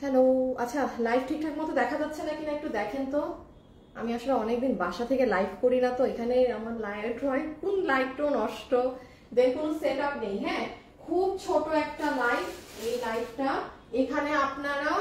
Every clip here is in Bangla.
হ্যালো আচ্ছা লাইভ ঠিকঠাক মতো দেখা যাচ্ছে নাকি না একটু দেখেন তো? আমি আসলে অনেকদিন বাসা থেকে লাইভ করি না তো, এখানে আমার লাইট হয় কোন লাইটটাও নষ্ট? দেন কোনো সেট আপ নেই হ্যাঁ? খুব ছোট একটা লাইট এই লাইটটা এখানে আপনারা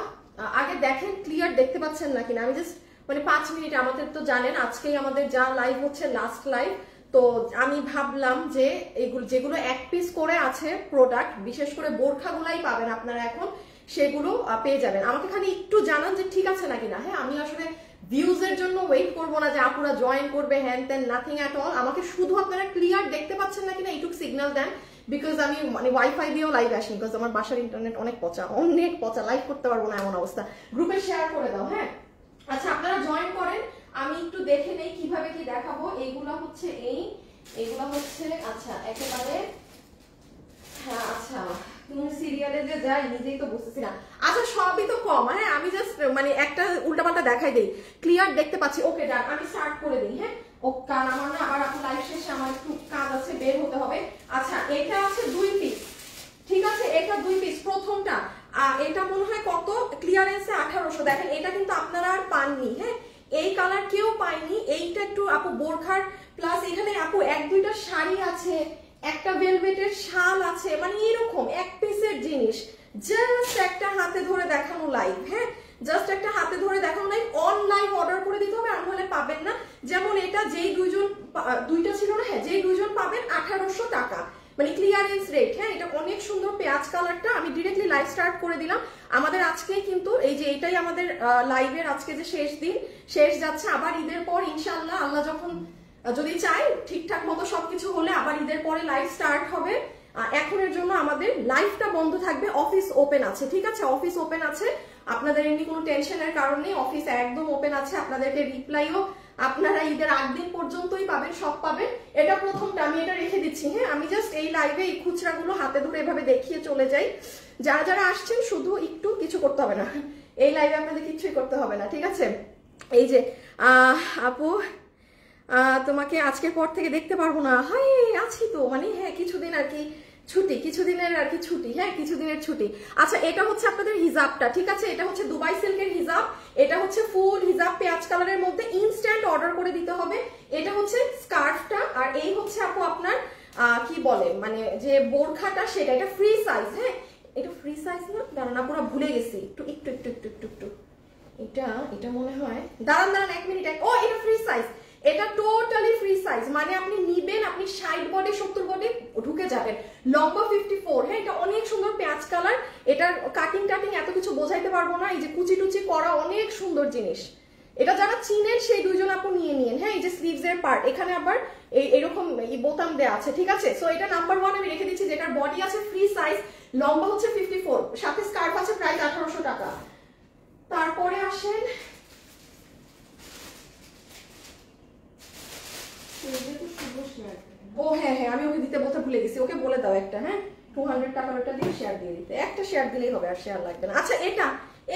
আগে দেখেন ক্লিয়ার দেখতে পাচ্ছেন নাকি না? আমি জাস্ট মানে পাঁচ মিনিট আমাদের তো জানেন, আজকেই আমাদের যা লাইভ হচ্ছে লাস্ট লাইভ তো আমি ভাবলাম যে এগুলো, যেগুলো এক পিস করে আছে প্রোডাক্ট বিশেষ করে বোরখাগুলাই পাবেন আপনারা এখন, সেগুলো পেয়ে যাবেন। আমাকে খালি একটু জানান যে ঠিক আছে নাকি না। হ্যাঁ আমি আসলে ভিউজ এর জন্য ওয়েট করব না যে আপুরা জয়েন করবে হ্যান তেন নাথিং অ্যাট অল আমাকে শুধু আপনারা ক্লিয়ার দেখতে পাচ্ছেন নাকি না এইটুকু সিগন্যাল দেন বিকজ আমি মানে ওয়াইফাই দিয়েও লাইভ আসি বিকজ আমার বাসার ইন্টারনেট অনেক পচা অনেক পচা। লাইভ করতে পারব না এমন অবস্থা। গ্রুপে শেয়ার করে দাও হ্যাঁ। আচ্ছা আপনারা জয়েন করেন আমি একটু দেখে নেই কীভাবে কি দেখাবো। এইগুলা হচ্ছে এই, এগুলা হচ্ছে আচ্ছা একেবারে হ্যাঁ আচ্ছা সিরিয়ালে যে নিজেই তো না। আচ্ছা সবই তো কম। হ্যাঁ আমি জাস্ট মানে একটা উল্টাপাল্টা দেখাই ক্লিয়ার দেখতে পাচ্ছি। ওকে আমি করে দিই হ্যাঁ? ও কারণ আমার না, আবার আপনার শেষে আমার কাজ আছে, বের হতে হবে। আচ্ছা এটা আছে দুই পিস ঠিক আছে? এটা দুই পিস প্রথমটা। এটা মনে হয় কত? ক্লিয়ারেন্সে আঠারোশো। দেখেন, এটা কিন্তু আপনারা আর পাননি হ্যাঁ? এই কালার কেউ পায়নি, এইটা একটু আপু বোরখার প্লাস এখানে আপু এক দুইটা শাড়ি আছে, একটা ভেলভেটের শাল আছে মানে এরকম এক পিসের জিনিস। জাস্ট একটা হাতে ধরে দেখানো লাইভ হ্যাঁ? জাস্ট একটা হাতে ধরে দেখানো লাইভ অনলাইন অর্ডার করে দিতে হবে, আর হলে পাবেন না। যেমন এটা যেই দুইজন দুইটা ছিল না হ্যাঁ যেই দুইজন পাবেন আঠারোশো টাকা। মানে ক্লিয়ারেন্স রেট হ্যাঁ এটা অনেক সুন্দর পেঁয়াজ কালারটা আমি ডিরেক্টলি লাইভ স্টার্ট করে দিলাম। আমাদের আজকে কিন্তু এই যে এটাই আমাদের লাইভের আজকে যে শেষ দিন, শেষ যাচ্ছে, আবার ঈদের পর ইনশাল্লাহ আল্লাহ যখন যদি চাই ঠিকঠাক মতো সবকিছু হলে আবার ঈদের পরে লাইভ স্টার্ট হবে। এখনের জন্য আমাদের লাইফটা বন্ধ থাকবে অফিস ওপেন আছে, ঠিক আছে? অফিস ওপেন আছে। আপনাদের এমনি কোনো টেনশনের কারণে অফিস একদম ওপেন আছে, আপনাদেরকে রিপ্লাইও আপনারা ঈদের আট দিন পর্যন্তই পাবেন, সব পাবেন। এটা প্রথমটা, আমি এটা রেখে দিচ্ছি হ্যাঁ? আমি জাস্ট এই লাইভে এই খুচরাগুলো হাতে ধরে এভাবে দেখিয়ে চলে যাই। যারা যারা আসছেন, শুধু একটু কিছু করতে হবে না। এই লাইভে আপনাদের কিছুই করতে হবে না, ঠিক আছে? এই যে আপু তোমাকে আজকের পর থেকে দেখতে পারব না। হাই আছি তো। মানে হ্যাঁ কিছুদিন আর কি ছুটি, কিছুদিনের আর কি ছুটি হ্যাঁ কিছুদিনের ছুটি। আচ্ছা এটা হচ্ছে আপনাদের হিজাবটা, ঠিক আছে? এটা হচ্ছে দুবাই সিল্কের হিজাব, এটা হচ্ছে ফুল হিজাব, পেঁয়াজ কালারের মধ্যে ইনস্ট্যান্ট অর্ডার করে দিতে হবে। এটা হচ্ছে স্কার্ফটা আর এই হচ্ছে আপু আপনার কি বলে মানে যে বোরখাটা সেটা, এটা ফ্রি সাইজ হ্যাঁ? এটা ফ্রি সাইজ না? দাঁড়ান পুরো ভুলে গেছি। একটু একটু একটু একটু একটু একটু। এটা এটা মনে হয় দাঁড়ান দাঁড়ান, এক মিনিট ও, এটা ফ্রি সাইজ এটা টোটালি ফ্রি সাইজ মানে আপনি নিবেন, আপনি ষাট বডি সত্তর বডি ঢুকে যাবেন। লম্বা ফিফটি ফোর হ্যাঁ এটা অনেক সুন্দর পেঁয়াজ কালার এটার কাটিং টাটিং এত কিছু বোঝাইতে পারব না, এই যে কুচি টুচি করা অনেক সুন্দর জিনিস। এটা যারা চিনেন, সেই দুইজন আপু নিয়ে নিন হ্যাঁ এই যে স্লিভস এর পার্ট এখানে আবার এরকম বোতাম দেওয়া আছে, ঠিক আছে? সো এটা নাম্বার ওয়ান আমি রেখে দিচ্ছি, যেটার বডি আছে ফ্রি সাইজ লম্বা হচ্ছে ফিফটি ফোর সাথে স্কার্ফ আছে প্রায় আঠারোশো টাকা। তারপরে আসেন ও হ্যাঁ হ্যাঁ আমি ওকে দিতে বলতে ভুলে গেছি। ওকে বলে দাও একটা হ্যাঁ? টু হান্ড্রেড টাকার ওটা দিয়ে শেয়ার দিয়ে দিতে। একটা শেয়ার দিলেই হবে, আর শেয়ার লাগবে না। আচ্ছা এটা,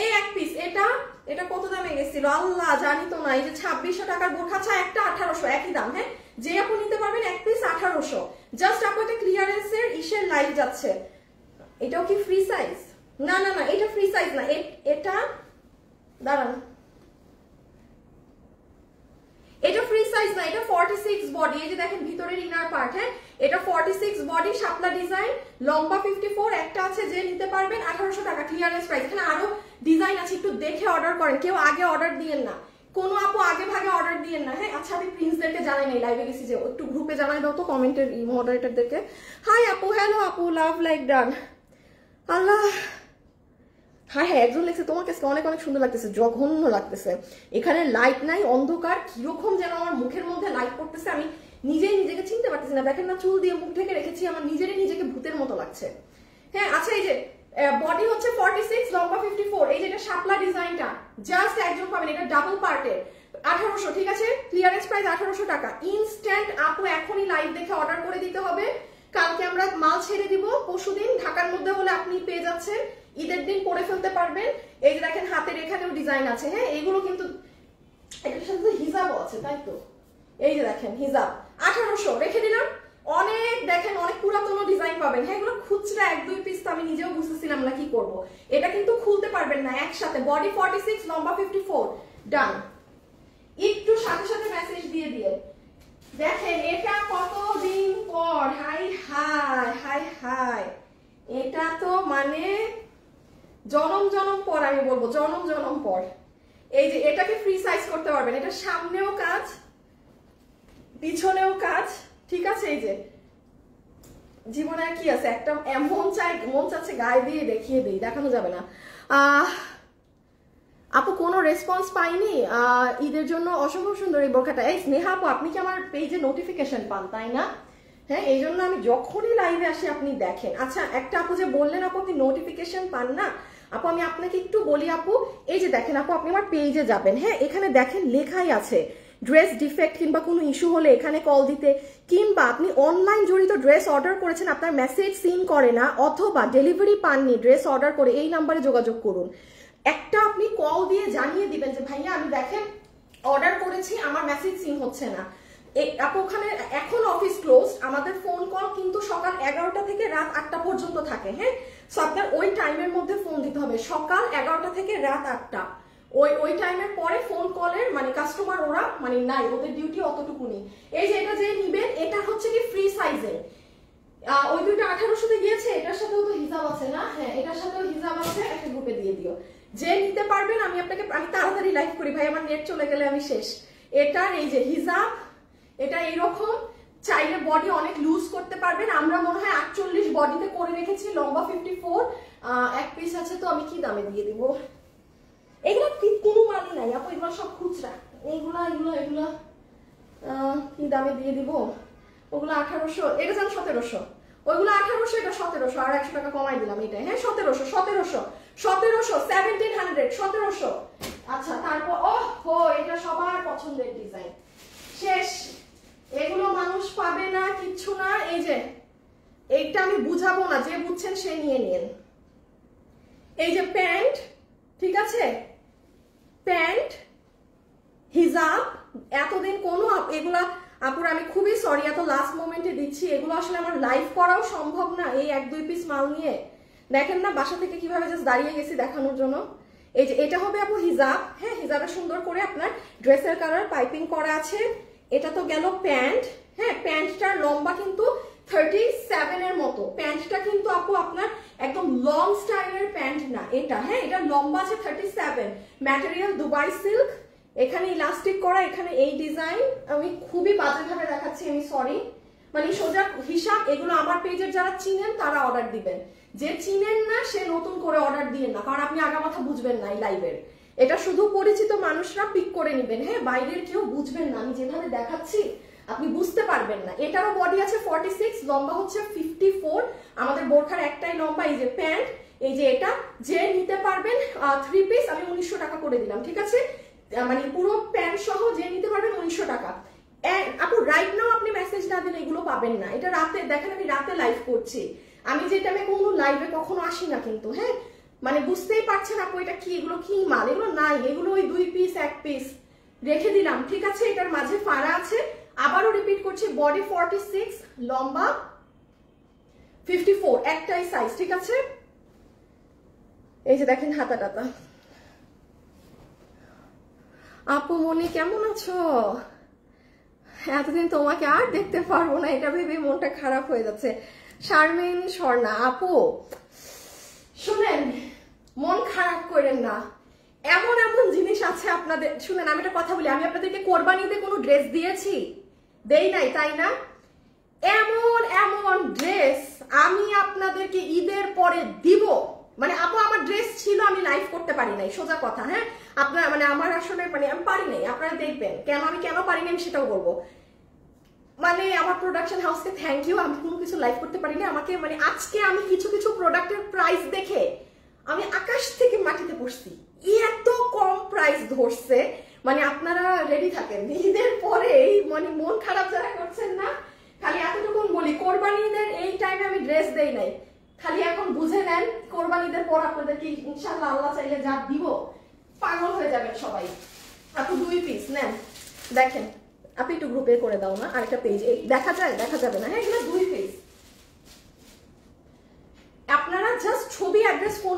এই এক পিস এটা এটা কত দামে গেছিল আল্লাহ, জানি তো না, এই যে ছাব্বিশশো টাকার বোরখা ছা একটা আঠারোশো, একই দাম হ্যাঁ? যে আপু নিতে পারবেন এক পিস আঠারোশো। জাস্ট আপু, এটা ক্লিয়ারেন্সের ইসের লাইভ যাচ্ছে। এটাও কি ফ্রি সাইজ না না না, এটা ফ্রি সাইজ না। এটা, দাঁড়ান এটা ফ্রি সাইজ না 46 বডি এই যে দেখেন ভিতরের ইনার পার্ট হ্যাঁ? এটা 46 বডি শাপলা ডিজাইন লম্বা 54 একটা আছে যে নিতে পারবেন 1800 টাকা ক্লিয়ারেন্স প্রাইস এখানে আরও ডিজাইন আছে, একটু দেখে অর্ডার করেন। কেউ আগে অর্ডার দিয়েন না। কোন আপু আগে ভাগে অর্ডার দিয়েন না হ্যাঁ? আচ্ছা আমি প্রিন্সদেরকে জানাই নাই লাইভে গেছি যে, একটু গ্রুপে জানাই দাও তো কমেন্টের মডারেটরদেরকে হাই আপু হ্যালো আপু লাভ লাইক ডান আল্লাহ। হ্যাঁ হ্যাঁ একজন লেগেছে তোমার কাছে অনেক অনেক সুন্দর লাগতেছে, জঘন্য লাগতেছে। এখানে লাইট নাই, অন্ধকার, কীরকম যেন আমার মুখের মধ্যে লাইট পড়তেছে, আমি নিজেই নিজেকে চিনতে পারতেছি না। দেখেন না, চুল দিয়ে মুখ ঢেকে রেখেছি, আমার নিজেরই নিজেকে ভূতের মতো লাগছে। হ্যাঁ আচ্ছা এই যে বডি হচ্ছে ফর্টি সিক্স লম্বা ফিফটি ফোর এই যেটা শাপলা ডিজাইনটা জাস্ট একজন পাবেন, এটা ডাবল পার্টের আঠারোশো, ঠিক আছে? ক্লিয়ারেন্স প্রাইস আঠারোশো টাকা। ইনস্ট্যান্ট আপু এখনই লাইভ দেখে অর্ডার করে দিতে হবে। কালকে আমরা মাল ছেড়ে দিব, পরশুদিন, ঢাকার মধ্যে হলে আপনি পেয়ে যাচ্ছেন। ঈদের দিন পরে ফেলতে পারবেন। এই যে দেখেন হাতের এখানেও ডিজাইন আছে। হ্যাঁ এইগুলো কিন্তু সাথে হিজাবও আছে, তাই তো? এই যে দেখেন, হিজাব। আঠারোশো, রেখে দিলাম। অনেক দেখেন, অনেক পুরাতন ডিজাইন পাবেন। হ্যাঁ এগুলো খুচরা এক, দুই পিস তো আমি নিজেও বুঝতেছিলাম না কি করব। এটা কিন্তু খুলতে পারবেন না একসাথে। বডি ফর্টি সিক্স লম্বা ফিফটি ফোর ডান একটু সাথে সাথে মেসেজ দিয়ে দিয়ে। দেখেন, এটা কতদিন পর? Hi hi hi hi. এটা তো মানে জনম জনম পর আমি বলব, জনম জনম পর। এই যে এটাকে ফ্রি সাইজ করতে পারবেন। এটা সামনেও কাজ, পিছনেও কাজ, ঠিক আছে? এই যে জীবনে কি আছে? একটা মন চাই, মন চাচ্ছে গায়ে দিয়ে দেখিয়ে দিই, দেখানো যাবে না। আপু, কোনো রেসপন্স পাইনি? ঈদের জন্য অসম্ভব সুন্দর এই বোরখাটা। এই স্নেহা আপু, আপনি কি আমার পেজে নোটিফিকেশন পান, তাই না? হ্যাঁ এই জন্য আমি যখনই লাইভে আসি, আপনি দেখেন। আচ্ছা একটা আপু যে বললেন আপু, আপনি নোটিফিকেশন পান না? আপু, আমি আপনাকে একটু বলি আপু, এই যে দেখেন আপু, আপনি আমার পেজে যাবেন হ্যাঁ? এখানে দেখেন লেখাই আছে ড্রেস ডিফেক্ট কিংবা কোনো ইস্যু হলে এখানে কল দিতে, কিংবা আপনি অনলাইন জড়িত ড্রেস অর্ডার করেছেন, আপনার মেসেজ সিন করে না, অথবা ডেলিভারি পাননি ড্রেস অর্ডার করে এই নাম্বারে যোগাযোগ করুন। একটা আপনি কল দিয়ে জানিয়ে দিবেন যে, ভাইয়া, আমি দেখেন অর্ডার করেছি, আমার মেসেজ সিন হচ্ছে না। আপু, ওখানে এখন অফিস ক্লোজ আমাদের ফোন কল কিন্তু সকাল এগারোটা থেকে রাত আটটা পর্যন্ত থাকে হ্যাঁ? সো আপনার ওই টাইমের মধ্যে ফোন দিতে হবে। সকাল এগারোটা থেকে রাত আটটা। ওই ওই টাইমের পরে ফোন কলের মানে কাস্টমার ওরা মানে নাই, ওদের ডিউটি অতটুকুনি এই যে এটা যে নিবেন, এটা হচ্ছে কি ফ্রি সাইজের ওই দুইটা আঠারোশোতে গিয়েছে, এটার সাথেও তো হিসাব আছে না? হ্যাঁ এটার সাথেও হিসাব আছে, একটা গ্রুপে দিয়ে দিও। যে নিতে পারবেন, আমি আপনাকে, আমি তাড়াতাড়ি লাইভ করি। ভাই, আমার নেট চলে গেলে আমি শেষ। এটার এই যে হিসাব এটা এইরকম চাইলে বডি অনেক লুজ করতে পারবেন। আমরা মনে হয় আটচল্লিশ বডিতে করে রেখেছি, লম্বা ফিফটি ফোর এক পিস আছে তো, আমি কি দামে দিয়ে দিব? এগুলো কোনো মালই নাই, আপু, এগুলো সব খুচরা। এইগুলা, এগুলো এগুলো কি দামে দিয়ে দিব? ওগুলো আঠারোশো, এটা যান সতেরোশো। ওইগুলো আঠারোশো, এটা সতেরোশো, আর একশো টাকা কমাই দিলাম এটা হ্যাঁ সতেরোশো সতেরোশো সতেরোশো সেভেন্টিন হান্ড্রেড সতেরোশো। আচ্ছা তারপর ও হো এটা সবার পছন্দের ডিজাইন শেষ। এগুলো মানুষ পাবে না, কিচ্ছু না। এই যে, এইটা আমি বুঝাবো না, যে বুঝছেন সে নিয়ে নিন। এই যে প্যান্ট, ঠিক আছে? প্যান্ট, হিজাব, এতদিন কোনো এগুলা, আপুর, আমি খুবই সরি এত লাস্ট মোমেন্টে দিচ্ছি। এগুলো আসলে আমার লাইভ করাও সম্ভব না, এই এক, দুই পিস মাল নিয়ে। দেখেন না, বাসা থেকে কীভাবে জাস্ট দাঁড়িয়ে গেছি দেখানোর জন্য। এই যে, এটা হবে আপু হিজাব। হ্যাঁ হিজাবে সুন্দর করে আপনার ড্রেসের কালার পাইপিং করা আছে। এটা তো গেল প্যান্ট। হ্যাঁ প্যান্টটার লম্বা কিন্তু থার্টি সেভেনের মতো। প্যান্টটা কিন্তু আপু আপনার একদম লং স্টাইলের প্যান্ট না, এটা। হ্যাঁ এটা লম্বা আছে thirty seven material Dubai silk এখানে ইলাস্টিক করা, এখানে এই ডিজাইন আমি খুবই বাজেভাবে দেখাচ্ছি, আমি সরি মানে সোজা হিসাব, এগুলো আমার পেজের যারা চিনেন, তারা অর্ডার দিবেন। যে চিনেন না, সে নতুন করে অর্ডার দিয়েন না। কারণ আপনি আগামাথা বুঝবেন না এই লাইভের এটা শুধু পরিচিত মানুষরা পিক করে নেবেন। হ্যাঁ বাইরের কেউ বুঝবেন না। আমি যেভাবে দেখাচ্ছি, আপনি বুঝতে পারবেন না। এটারও বডি আছে ফর্টি সিক্স লম্বা হচ্ছে ফিফটি ফোর আমাদের বোরখার একটাই লম্বা, এই যে প্যান্ট এই যে এটা। যে নিতে পারবেন থ্রি পিস আমি উনিশশো টাকা করে দিলাম, ঠিক আছে? মানে পুরো প্যান্ট সহ যে নিতে পারবেন উনিশশো টাকা। আপু রাইট নাও আপনি মেসেজ না দিলে এগুলো পাবেন না। এটা রাতে, দেখেন আমি রাতে লাইভ করছি। আমি যেটা আমি কোনো লাইভে কখনো আসি না কিন্তু হ্যাঁ? মানে বুঝতেই পারছেন আপু, এটা কি, এগুলো কি মাল? এগুলো নাই, এগুলো ওই দুই পিস এক পিস রেখে দিলাম, ঠিক আছে? এটার মাঝে ফাড়া আছে। আবারও রিপিট করছি বডি ফর্টি সিক্স লম্বা ফিফটি ফোর একটাই সাইজ ঠিক আছে? এই যে দেখেন হাতা টাতা আপু, মনি, কেমন আছো? এতদিন তোমাকে আর দেখতে পারব না, এটা ভেবে মনটা খারাপ হয়ে যাচ্ছে। শারমিন, স্বর্ণা, আপু, শুনেন মন খারাপ করেন না। এমন এমন জিনিস আছে আপনাদের শুনেন, আমি একটা কথা বলি, আমি আপনাদেরকে কোরবানিতে কোনো ড্রেস দিয়েছি? দেই নাই, তাই না? এমন এমন ড্রেস আমি আপনাদেরকে ঈদের পরে দিব। মানে আপু, আমার ড্রেস ছিল, আমি লাইভ করতে পারি নাই, সোজা কথা হ্যাঁ? আপনার মানে আমার আসলে মানে আমি পারি নাই, আপনারা দেখবেন। কেন আমি কেন পারি নাই আমি সেটাও বলব। মানে আমার প্রোডাকশন হাউসকে থ্যাংক ইউ আমি কোনো কিছু লাইভ করতে পারি না আমাকে মানে আজকে আমি কিছু কিছু প্রোডাক্টের প্রাইস দেখে আমি আকাশ থেকে মাটিতে পড়ছি এত কম প্রাইস ধরছে। মানে আপনারা রেডি থাকেন। ঈদের পরে মানে মন খারাপ যারা করছেন না, খালি এতটুকুন বলি কোরবানি কোরবানিদের এই টাইমে আমি ড্রেস দেই নাই। খালি এখন বুঝে নেন, কোরবানিদের পর আপনাদেরকে ইনশাল্লাহ আল্লাহ চাইলে যা দিব, পাগল হয়ে যাবেন সবাই। আপু দুই পিস নেন। দেখেন, আপনি একটু গ্রুপে করে দাও না, আরেকটা পেজ এই দেখা যায়, দেখা যাবে না। হ্যাঁ এগুলো দুই পিস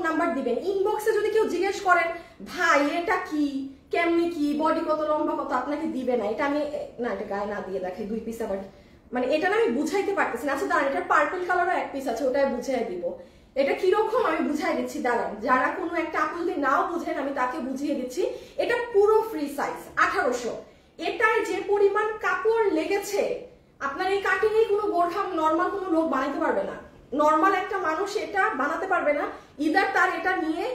নাম্বার দিবেন। ইনবক্সে যদি কেউ জিজ্ঞেস করেন, ভাই, এটা কি? কেমনি কি? বডি কত লম্বা, কত? আপনাকে দিবে না। এটা আমি, না, এটা গায়ে না দিয়ে দেখে দুই পিস আবার মানে এটা না আমি বুঝাইতে পারতেছি না। আচ্ছা দাঁড়ান এটা পার্পল কালারও এক পিস আছে ওটাই বুঝাই দিব। এটা কীরকম আমি বুঝাই দিচ্ছি, দাঁড়ান। যারা কোনো একটা আপু যদি নাও বুঝেন, আমি তাকে বুঝিয়ে দিচ্ছি। এটা পুরো ফ্রি সাইজ আঠারোশো। এটায় যে পরিমাণ কাপড় লেগেছে, আপনার এই কাটিং এ কোনো বোরখা নর্মাল কোনো লোক বানাইতে পারবে না। নর্মাল একটা মানুষ এটা বানাতে পারবে না। ইদার তার এটা নিয়ে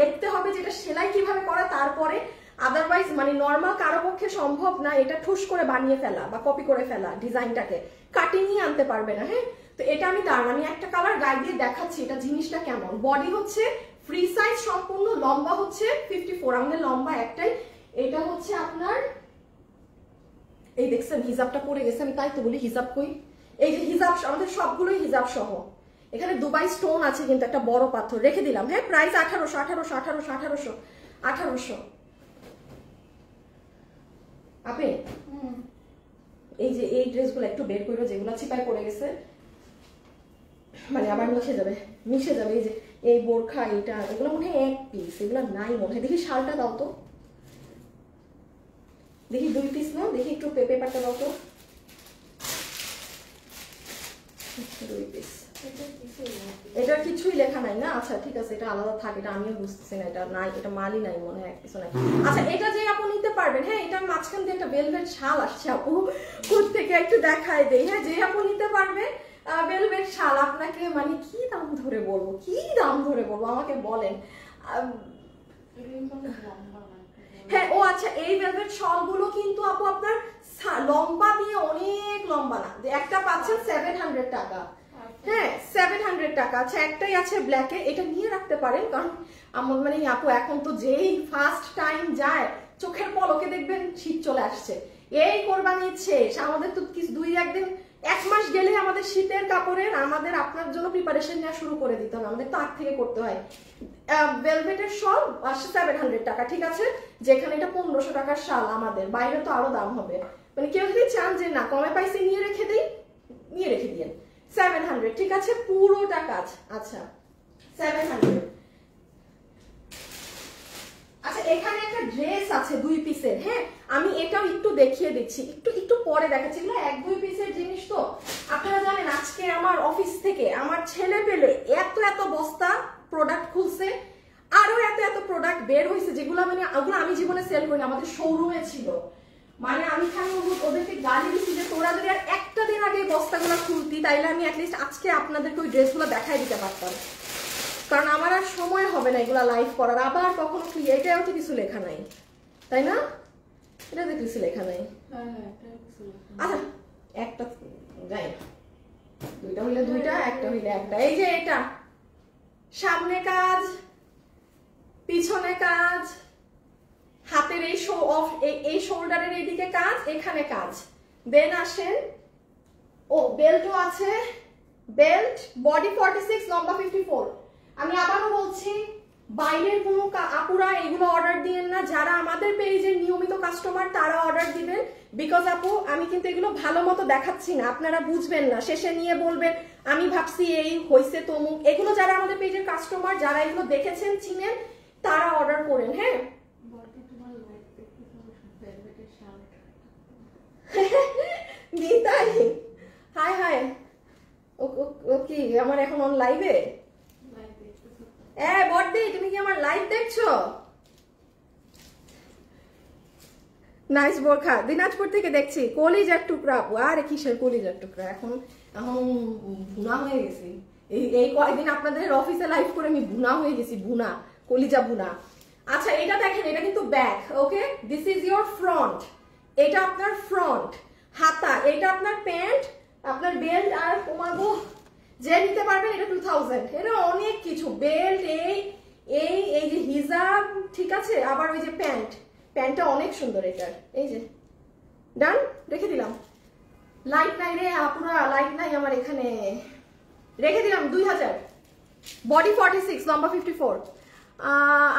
দেখতে হবে যে এটা সেলাই কীভাবে করা, তারপরে আদারওয়াইজ মানে নর্মাল কারও পক্ষে সম্ভব না এটা ঠুস করে বানিয়ে ফেলা বা কপি করে ফেলা ডিজাইনটাকে কাটিংই আনতে পারবে না হ্যাঁ? তো এটা আমি তার আমি একটা কালার গায়ে দিয়ে দেখাচ্ছি এটা জিনিসটা কেমন। বডি হচ্ছে ফ্রি সাইজ সম্পূর্ণ লম্বা হচ্ছে ফিফটি ফোর আমাদের লম্বা একটাই। এটা হচ্ছে আপনার, এই দেখছেন হিজাবটা পরে গেছে, আমি তাই তো বলি হিজাব কই? এই যে হিজাব আমাদের সবগুলোই হিজাব সহ। এখানে দুবাই স্টোন আছে কিন্তু একটা বড় পাথর। রেখে দিলাম। হ্যাঁ প্রাইস আঠারোশো আঠারোশো আঠারোশো আঠারোশো আঠারোশো। আপনি? এই যে এই ড্রেসগুলো একটু বের করো যেগুলো চিপায় পড়ে গেছে। মানে আবার মিশে যাবে মিশে যাবে। এই যে এই বোরখা এইটা এগুলো মনে হয় এক পিস এগুলো নাই মনে হয়। দেখি শালটা দাও তো। দেখি দুই পিস না? দেখি একটু পেপে পাটা দাও তো দুই পিস এটা কিছুই লেখা নাই না? আচ্ছা ঠিক আছে এটা আলাদা থাকে এটা আমিও বুঝতেছি না এটা নাই এটা মালই নাই মনে হয় কিছু নাই। আচ্ছা এটা যে আপু নিতে পারবেন হ্যাঁ এটা মাঝখান দিয়ে একটা বেলভেট শাল আসছে আপু। থেকে একটু দেখায় দেই হ্যাঁ যে আপু নিতে পারবে ভেলভেট শাল আপনাকে মানে কি দাম ধরে বলব কি দাম ধরে বলব আমাকে বলেন। হ্যাঁ ও আচ্ছা এই ভেলভেট শলগুলো কিন্তু আপু আপনার লম্বা দিয়ে অনেক লম্বা না। একটা পাচ্ছেন সেভেন হান্ড্রেড টাকা। হ্যাঁ সেভেন হান্ড্রেড টাকা। আচ্ছা একটাই আছে ব্ল্যাকে এটা নিয়ে রাখতে পারেন কারণ আমার মানে আপু এখন তো যেই ফার্স্ট টাইম যায় চোখের পলকে দেখবেন শীত চলে আসছে। এই কোরবানি শেষ। আমাদের তো কিছু দুই একদিন এক মাস গেলে আমাদের শীতের কাপড়ের আমাদের আপনার জন্য প্রিপারেশন নেওয়া শুরু করে দিতে হবে। আমাদের তার থেকে করতে হয়। ভেলভেটের শল সেভেন হান্ড্রেড টাকা ঠিক আছে? যেখানে এটা পনেরোশো টাকার শাল আমাদের। বাইরে তো আরও দাম হবে। মানে কেউ যদি চান যে, না, কমে পাইসে নিয়ে রেখে দিই, নিয়ে রেখে দিন সেভেন হান্ড্রেড ঠিক আছে? পুরোটা কাজ। আচ্ছা সেভেন হান্ড্রেড আচ্ছা এখানে একটা ড্রেস আছে দুই পিসের হ্যাঁ? আমি এটাও একটু দেখিয়ে দিচ্ছি। একটু একটু পরে দেখাচ্ছি। এগুলো এক, দুই পিসের জিনিস তো। আপনারা জানেন, আজকে আমার অফিস থেকে আমার ছেলে পেলে এত এত বস্তা প্রোডাক্ট খুলছে, আরও এত এত প্রোডাক্ট বের হয়েছে যেগুলো মানে ওগুলো আমি জীবনে সেল করি আমাদের শোরুমে ছিল। মানে আমি ওদের- ওদেরকে গালি দিচ্ছি যে তোরা যদি আর একটা দিন আগে বস্তাগুলো খুলতি তাইলে আমি অ্যাটলিস্ট আজকে আপনাদেরকে ওই ড্রেসগুলো দেখাই দিতে পারতাম। কারণ আমার আর সময় হবে না এগুলা লাইভ করার। আবার কখনো কি এটাও তো কিছু লেখা নাই। তাই না? এটা তো কিছু লেখা নাই। আচ্ছা একটা যাই না। দুইটা হইলে দুইটা একটা হইলে একটা। এই যে এটা। সামনে কাজ পিছনে কাজ। হাতের এই শো অফ এই শোল্ডারের এইদিকে কাজ, এখানে কাজ। দেন আসেন, ও বেল্টও আছে। বেল্ট বডি ফর্টি সিক্স লম্বা ফিফটি ফোর আমি আবারও বলছি, বাইরের কোনো আপুরা এগুলো অর্ডার দিয়েন না। যারা আমাদের পেজের নিয়মিত কাস্টমার তারা অর্ডার দিবেন। বিকজ আপু, আমি কিন্তু এগুলো ভালো মতো দেখাচ্ছি না। আপনারা বুঝবেন না। শেষে নিয়ে বলবেন, আমি ভাবছি এই হইছে তমুক। এগুলো যারা আমাদের পেজের কাস্টমার যারা এগুলো দেখেছেন, চিনেন, তারা অর্ডার করেন হ্যাঁ? Nitai high high. ও কি, আমার এখন অন লাইভে এ? তুমি কি আমার লাইভ দেখছ? নাইস বোরখা। দিনাজপুর থেকে দেখছি, কলিজার টুকরা। আরে, কিসের কলিজার টুকরা? এখন এখন ভুনা হয়ে গেছি। এই এই কয়েকদিন আপনাদের অফিসে লাইভ করে আমি ভুনা হয়ে গেছি, ভুনা, কলিজা ভুনা। আচ্ছা এটা দেখেন, এটা কিন্তু back okay this is your front এটা আপনার ফ্রন্ট হাতা, এটা আপনার প্যান্ট আপনার বেল্ট আর কমাবো যে নিতে পারবেন এটা টু থাউজেন্ড এটা অনেক কিছু। বেল্ট এই এই এই যে হিজাব ঠিক আছে? আবার ওই যে প্যান্ট প্যান্টটা অনেক সুন্দর এটার এই যে। ডান রেখে দিলাম। লাইট নাই রে, আপুরা লাইট নাই আমার এখানে। রেখে দিলাম দুই হাজার। বডি ফর্টি সিক্স লম্বা ফিফটি ফোর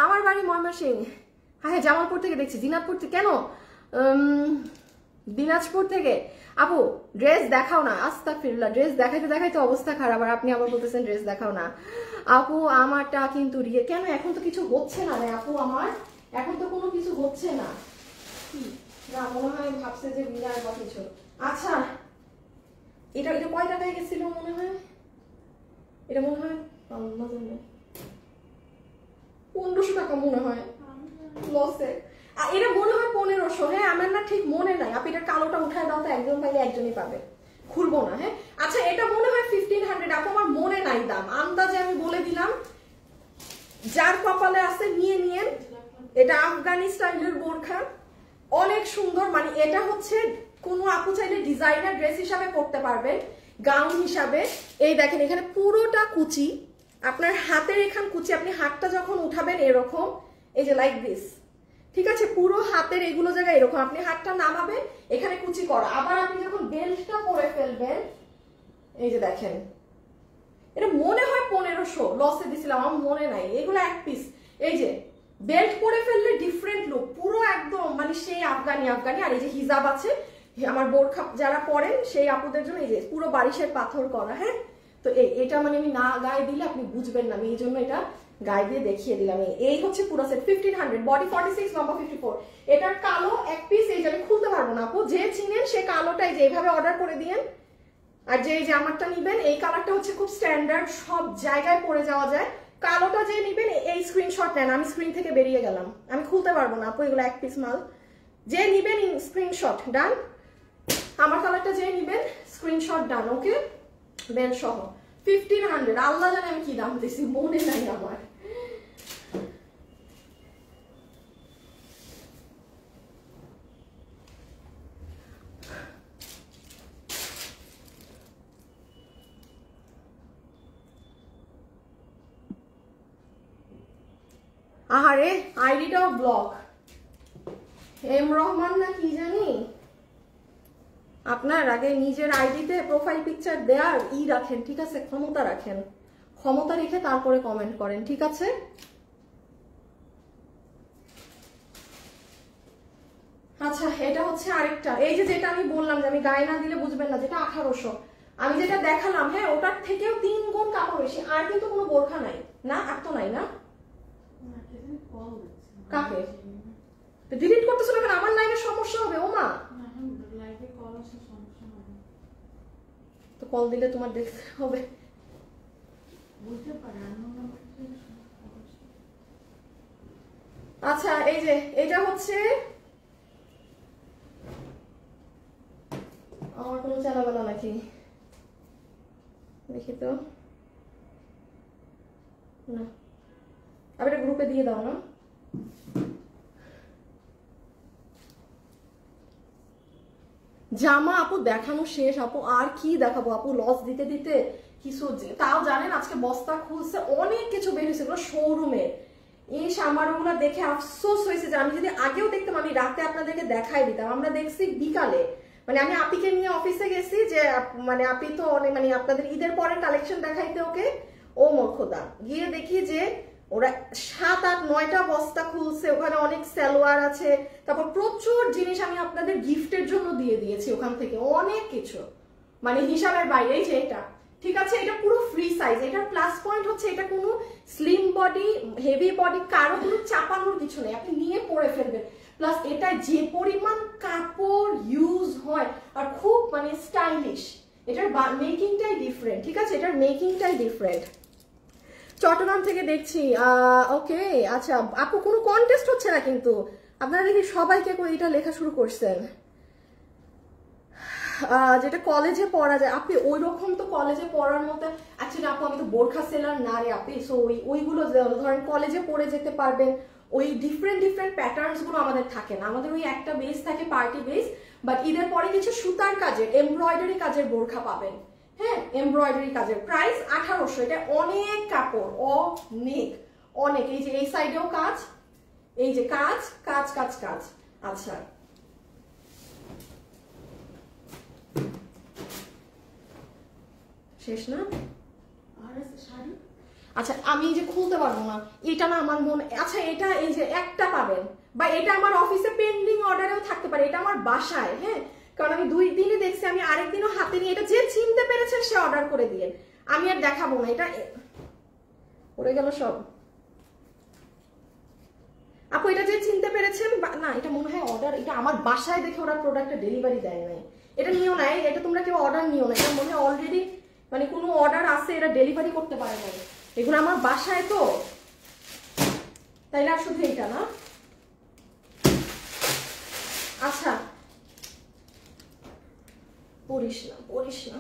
আমার বাড়ি ময়মনসিং হ্যাঁ হ্যাঁ জামালপুর থেকে দেখছি। দিনাজপুর থেকে কেন? দিনাজপুর থেকে। আপু ড্রেস দেখাও না। আস্তা ফিরলা ড্রেস দেখাইতে দেখাইতে অবস্থা খারাপ আর আপনি আবার বলতেছেন ড্রেস দেখাও না। আপু আমারটা কিন্তু রিয়ে কেন এখন তো কিছু হচ্ছে না রে আপু আমার? এখন তো কোনো কিছু হচ্ছে না? না মনে হয় ভাবছে যে বিরাট বা কিছু। আচ্ছা এটা এটা কয় টাকায় গেছিল মনে হয়? এটা মনে হয় পনেরোশো টাকা মনে হয়। লসে এটা মনে হয় পনেরোশো হ্যাঁ আমার না ঠিক মনে নাই। আপনি এটা কালোটা উঠায় দাও তো, একজন পাইলে একজনই পাবে। খুলবো না হ্যাঁ? আচ্ছা এটা মনে হয় ফিফটিন হান্ড্রেড আপু, আমার মনে নাই দাম। আন্দাজে আমি বলে দিলাম। যার কপালে আছে, নিয়ে নিয়ে এটা আফগানি স্টাইলের বোরখা। অনেক সুন্দর মানে এটা হচ্ছে, কোনো আপু চাইলে ডিজাইনার ড্রেস হিসাবে পরতে পারবেন গাউন হিসাবে। এই দেখেন, এখানে পুরোটা কুচি। আপনার হাতের এখান কুচি, আপনি হাতটা যখন উঠাবেন এরকম। এই যে লাইক দিস ঠিক আছে? পুরো হাতের এগুলো জায়গায় এরকম। আপনি হাতটা নামাবেন, এখানে কুচি করা। আবার আপনি যখন বেল্টটা পরে ফেলবেন, এই যে দেখেন। এটা মনে হয় পনেরোশো। লসে দিছিলাম, আমার মনে নাই। এগুলো এক পিস এই যে, বেল্ট পরে ফেললে ডিফারেন্ট লুক পুরো একদম মানে সেই আফগানি আফগানি। আর এই যে হিজাব আছে আমার বোরখা যারা পরেন, সেই আপুদের জন্য এই যে, পুরো বারিশের পাথর করা হ্যাঁ? তো এটা মানে আমি না গায়ে দিলে আপনি বুঝবেন না। আমি এই জন্য এটা গায়ে দিয়ে দেখিয়ে দিলাম এই- হচ্ছে পুরো set fifteen hundred body forty six number fifty four এটার কালো এক পিস এই যে আমি খুলতে পারব না আপু। যে চিনেন, সে কালোটাই যে এইভাবে অর্ডার করে দিয়েন। আর যে জামারটা নিবেন, এই কালারটা হচ্ছে খুব স্ট্যান্ডার্ড সব জায়গায় পরে যাওয়া যায়। কালোটা যে নিবেন, এই স্ক্রিনশট নেন। আমি স্ক্রিন থেকে বেরিয়ে গেলাম। আমি খুলতে পারব না আপু, এগুলো এক পিস মাল। যে নিবেন স্ক্রিনশট ডান আমার কালারটা যে নিবেন স্ক্রিনশট ডান ওকে বেল সহ। ফিফটিন হান্ড্রেড আল্লাহ জানে আমি কি দাম দিছি, মনে নাই আমার। আহারে, আইডিটাও ব্লক এম রহমান না কি জানি? আপনার আগে নিজের আইডিতে প্রোফাইল পিকচার দেওয়ার ই রাখেন, ঠিক আছে? ক্ষমতা রাখেন। ক্ষমতা রেখে তারপরে কমেন্ট করেন, ঠিক আছে? আচ্ছা এটা হচ্ছে আরেকটা। এই যে যেটা আমি বললাম যে আমি গায়ে না দিলে বুঝবেন না, যেটা আঠারোশো। আমি যেটা দেখালাম হ্যাঁ ওটার থেকেও তিন গুণ কাপড় বেশি, আর কিন্তু কোনো বোরখা নাই। না, আর তো নাই না? কাকে? ডিলিট করতেছিল কেন? আমার লাইভের সমস্যা হবে, ও মা। তো কল দিলে তোমার দেখতে হবে। আচ্ছা এই যে এটা হচ্ছে আমার কোনো চালাবেলা নাকি? দেখি তো। না। আবার গ্রুপে দিয়ে দাও না। জামা আপু, দেখানো শেষ আপু। আর কি দেখাবো আপু? লস দিতে দিতে কিছু তাও জানেন আজকে বস্তা খুলছে, অনেক কিছু বের হয়েছে এগুলো শোরুমে এই সামারগুলো দেখে আফসোস হয়েছে যে আমি যদি আগেও দেখতাম, আমি রাতে আপনাদেরকে দেখাই দিতাম। আমরা দেখছি বিকালে। মানে আমি আপিকে নিয়ে অফিসে গেছি যে মানে আপি তো অনেক মানে আপনাদের ঈদের পরে কালেকশন দেখাইতে ওকে। ও মোর খোদা গিয়ে দেখি যে ওরা সাত আট নয়টা বস্তা খুলছে, ওখানে অনেক সালোয়ার আছে। তারপর প্রচুর জিনিস আমি আপনাদের গিফটের জন্য দিয়ে দিয়েছি ওখান থেকে, অনেক কিছু। মানে হিসাবের বাইরে যে এটা। ঠিক আছে? এটা পুরো ফ্রি সাইজ এটার প্লাস পয়েন্ট হচ্ছে এটা কোনো স্লিম বডি হেভি বডি কারও কোনো চাপানোর কিছু নেই। আপনি নিয়ে পরে ফেলবেন। প্লাস এটা যে পরিমাণ কাপড় ইউজ হয়, আর খুব মানে স্টাইলিশ এটার মেকিংটাই ডিফারেন্ট ঠিক আছে? এটার মেকিংটাই ডিফারেন্ট চট্টগ্রাম থেকে দেখছি ওকে আচ্ছা আপু, কোনো কন্টেস্ট হচ্ছে না কিন্তু? আপনারা দেখি সবাইকে এটা লেখা শুরু করছেন। যেটা কলেজে পড়া যায়, আপনি ওই রকম তো কলেজে পড়ার মতো অ্যাকচুয়ালি আপু, আমি তো বোরখা সেলার না রে আপনি সো ওই, ওইগুলো ধরেন কলেজে পড়ে যেতে পারবেন, ওই ডিফারেন্ট ডিফারেন্ট প্যাটার্নসগুলো আমাদের থাকে না। আমাদের ওই একটা বেস থাকে পার্টি বেস বাট ঈদের পরে কিছু সুতার কাজের এমব্রয়ডারি কাজের বোরখা পাবেন। হ্যাঁ এমব্রয়ডারি কাজের প্রাইস আঠারোশো। এটা অনেক কাপড় অনেক অনেক। এই যে এই সাইডেও কাজ এই যে কাজ কাজ কাজ কাজ। আচ্ছা। শেষ না? আচ্ছা আমি এই যে খুলতে পারব না এটা না আমার মনে আচ্ছা এটা এই যে একটা পাবেন বা এটা আমার অফিসে পেন্ডিং অর্ডারেও থাকতে পারে এটা আমার বাসায় হ্যাঁ? কারণ আমি দুই দিনে দেখছি, আমি আরেকদিনও হাতে নিয়ে এটা যে চিনতে পেরেছেন সে অর্ডার করে দিয়ে। আমি আর দেখাবো না, এটা পড়ে গেল সব। আপু, এটা যে চিনতে পেরেছেন না, এটা মনে হয় অর্ডার এটা আমার বাসায় দেখে ওরা প্রোডাক্টটা ডেলিভারি দেয় নাই। এটা নিও না এটা তোমরা কেউ অর্ডার নিও না, এটা মনে হয় অলরেডি মানে কোনো অর্ডার আছে, এটা ডেলিভারি করতে পারে না এগুলো আমার বাসায় তো। তাইলে আর শুধু এইটা না? আচ্ছা পড়িস না পড়িস না।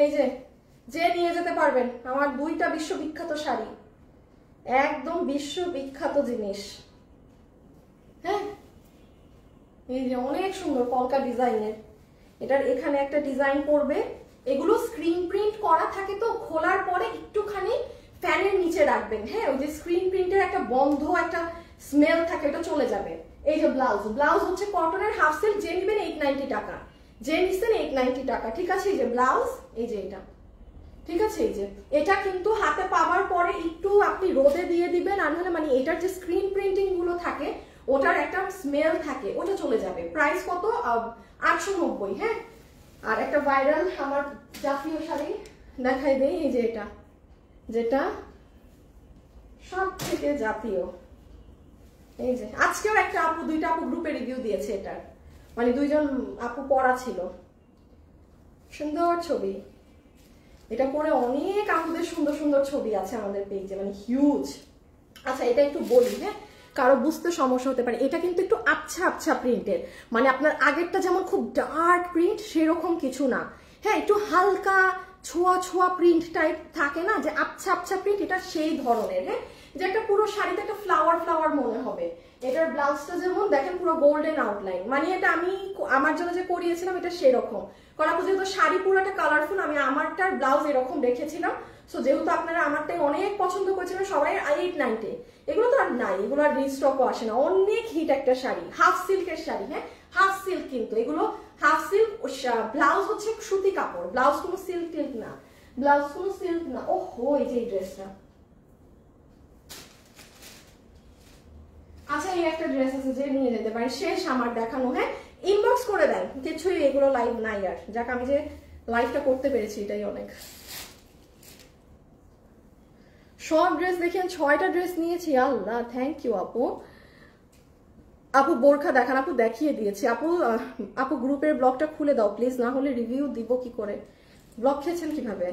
এই যে যে নিয়ে যেতে পারবেন, আমার দুইটা বিশ্ববিখ্যাত শাড়ি। একদম বিশ্ববিখ্যাত জিনিস। হ্যাঁ? এই যে অনেক সুন্দর কলকা ডিজাইনের। এটার এখানে একটা ডিজাইন করবে এগুলো স্ক্রিন প্রিন্ট করা থাকে তো, খোলার পরে একটুখানি ফ্যানের নিচে রাখবেন। হ্যাঁ ওই যে স্ক্রিন প্রিন্টের একটা বন্ধ একটা স্মেল থাকে ওটা চলে যাবে। এই যে ব্লাউজ ব্লাউজ হচ্ছে কটনের হাফ সেল যে নেবেন এইট নাইনটি টাকা। যে নিচ্ছেন এইট নাইনটি টাকা, ঠিক আছে? এই যে ব্লাউজ, এই যে এটা। ঠিক আছে? এই যে, এটা কিন্তু হাতে পাওয়ার পরে একটু আপনি রোদে দিয়ে দিবেন, আর নাহলে মানে এটার যে স্ক্রিন প্রিন্টিংগুলো থাকে, ওটার একটা স্মেল থাকে, ওটা চলে যাবে। প্রাইস কত? আটশো নব্বই হ্যাঁ? আর একটা ভাইরাল আমার জাতীয় শাড়ি, দেখাই দেই, এই যে এটা। যেটা সব থেকে জাতীয়। এই যে আজকেও একটা আপু, দুইটা আপু গ্রুপে রিভিউ দিয়েছে এটার। মানে দুইজন আপু পড়া ছিল। সুন্দর ছবি। এটা পরে অনেক আপুদের সুন্দর সুন্দর ছবি আছে আমাদের পেজে মানে হিউজ আচ্ছা এটা একটু বলি হ্যাঁ? কারও বুঝতে সমস্যা হতে পারে। এটা কিন্তু একটু আচ্ছা আচ্ছা প্রিন্টের মানে আপনার আগেরটা যেমন খুব ডার্ক প্রিন্ট সেরকম কিছু না। হ্যাঁ একটু হালকা ছোঁয়া ছোঁয়া প্রিন্ট টাইপ থাকে না? যে আচ্ছা আচ্ছা প্রিন্ট এটা সেই ধরনের হ্যাঁ? যে একটা পুরো শাড়িতে একটা ফ্লাওয়ার ফ্লাওয়ার মনে হবে। এটার ব্লাউজটা যেমন, দেখেন পুরো গোল্ডেন আউটলাইন মানে এটা আমি আমার জন্য যে করিয়েছিলাম, এটা সেরকম। কারণ যেহেতু শাড়ি পুরোটা কালারফুল আমি আমারটার ব্লাউজ এরকম রেখেছিলাম সো যেহেতু আপনারা আমারটাই অনেক পছন্দ করেছিলেন, সবাই এইট নাইনটে এগুলো তো আর নাই, এগুলো আর রিস্টকও আসে না। অনেক হিট একটা শাড়ি হাফ সিল্কের শাড়ি হ্যাঁ? হাফ সিল্ক কিন্তু। এগুলো হাফ সিল্ক ব্লাউজ হচ্ছে সুতি কাপড়। ব্লাউজ কোনো সিল্ক টিল্ক না। ব্লাউজ কোনো সিল্ক না। ও হো এই যে ড্রেসটা আচ্ছা এই একটা ড্রেস আছে যে নিয়ে যেতে পারেন শেষ আমার দেখানো হ্যাঁ? ইনবক্স করে দেন, কিছুই এগুলো লাইভ নাই আর। যাক, আমি যে লাইভটা করতে পেরেছি, এটাই অনেক। সব ড্রেস দেখেন, ছয়টা ড্রেস নিয়েছি, আল্লাহ থ্যাংক ইউ আপু। আপু, বোরখা দেখান, আপু, দেখিয়ে দিয়েছি। আপু আপু, গ্রুপের ব্লগটা খুলে দাও প্লিজ না হলে রিভিউ দিব কি করে? ব্লগ খেয়েছেন কীভাবে?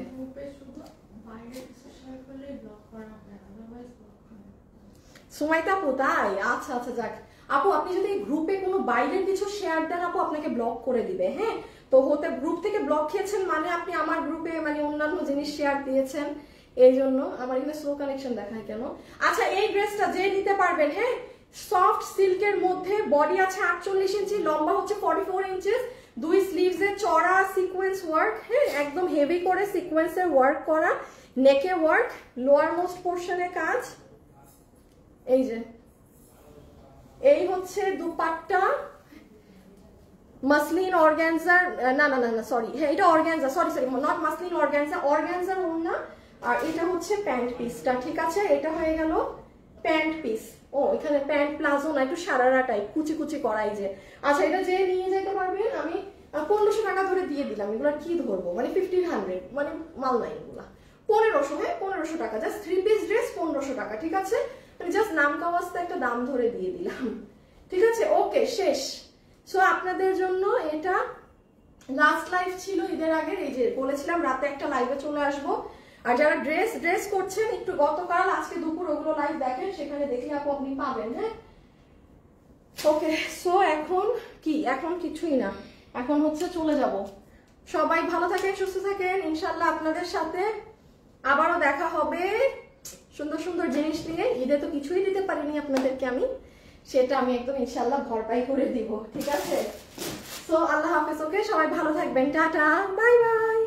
সুমাইতা আপু, তাই? আচ্ছা আচ্ছা যাক। আপু, আপনি যদি গ্রুপে কোনো বাইরের কিছু শেয়ার দেন, আপু, আপনাকে ব্লক করে দিবে হ্যাঁ? তো হতে গ্রুপ থেকে ব্লক খেয়েছেন মানে আপনি আমার গ্রুপে মানে অন্যান্য জিনিস শেয়ার দিয়েছেন, এই জন্য আমার এখানে স্লো কানেকশন দেখায় কেন? আচ্ছা এই ড্রেসটা যে নিতে পারবেন হ্যাঁ? সফট সিল্কের মধ্যে বডি আছে আটচল্লিশ ইঞ্চি, লম্বা হচ্ছে ফর্টি ফোর ইঞ্চেস দুই স্লিভস এর চড়া সিকোয়েন্স ওয়ার্ক হ্যাঁ? একদম হেভি করে সিকোয়েন্সের ওয়ার্ক করা নেকে ওয়ার্ক লোয়ার মোস্ট পোর্শনের কাজ। এই যে। এই হচ্ছে দুপাট্টা মাসলিন অর্গ্যানজার না না না না সরি হ্যাঁ এটা organza sorry sorry not muslin organza অর্গ্যানজার ওড়না আর এটা হচ্ছে প্যান্ট পিসটা, ঠিক আছে? এটা হয়ে গেল প্যান্ট পিস। ও, এখানে প্যান্ট প্লাজো না, একটু সারারা টাইপ কুচি কুচি করাই যে। আচ্ছা এটা যে নিয়ে যেতে পারবেন আমি পনেরোশো টাকা ধরে দিয়ে দিলাম। এগুলো কি ধরবো? মানে ফিফটিন হান্ড্রেড মানে মাল নাই এগুলা। পনেরোশো হ্যাঁ পনেরোশো টাকা জাস্ট থ্রি পিস ড্রেস পনেরোশো টাকা, ঠিক আছে? জাস্ট নাম কাওয়াজতে একটা দাম ধরে দিয়ে দিলাম। ঠিক আছে? ওকে শেষ। সো আপনাদের জন্য এটা লাস্ট লাইভ ছিল ঈদের আগের। এই যে বলেছিলাম, রাতে একটা লাইভে চলে আসব। আর যারা ড্রেস ড্রেস করছেন, একটু গতকাল, আজকে দুপুর ওগুলো লাইভ দেখেন, সেখানে দেখলে আপু আপনি পাবেন হ্যাঁ? ওকে সো এখন কি? এখন কিছুই না। এখন হচ্ছে চলে যাব। সবাই ভালো থাকেন, সুস্থ থাকেন। ইনশাল্লাহ আপনাদের সাথে আবারও দেখা হবে। সুন্দর সুন্দর জিনিস নিয়ে, ঈদে তো কিছুই দিতে পারিনি আপনাদেরকে আমি। সেটা আমি একদম ইনশাল্লাহ ভরপাই করে দিব, ঠিক আছে? তো আল্লাহ হাফেজ ওকে সবাই ভালো থাকবেন। Tata, bye bye.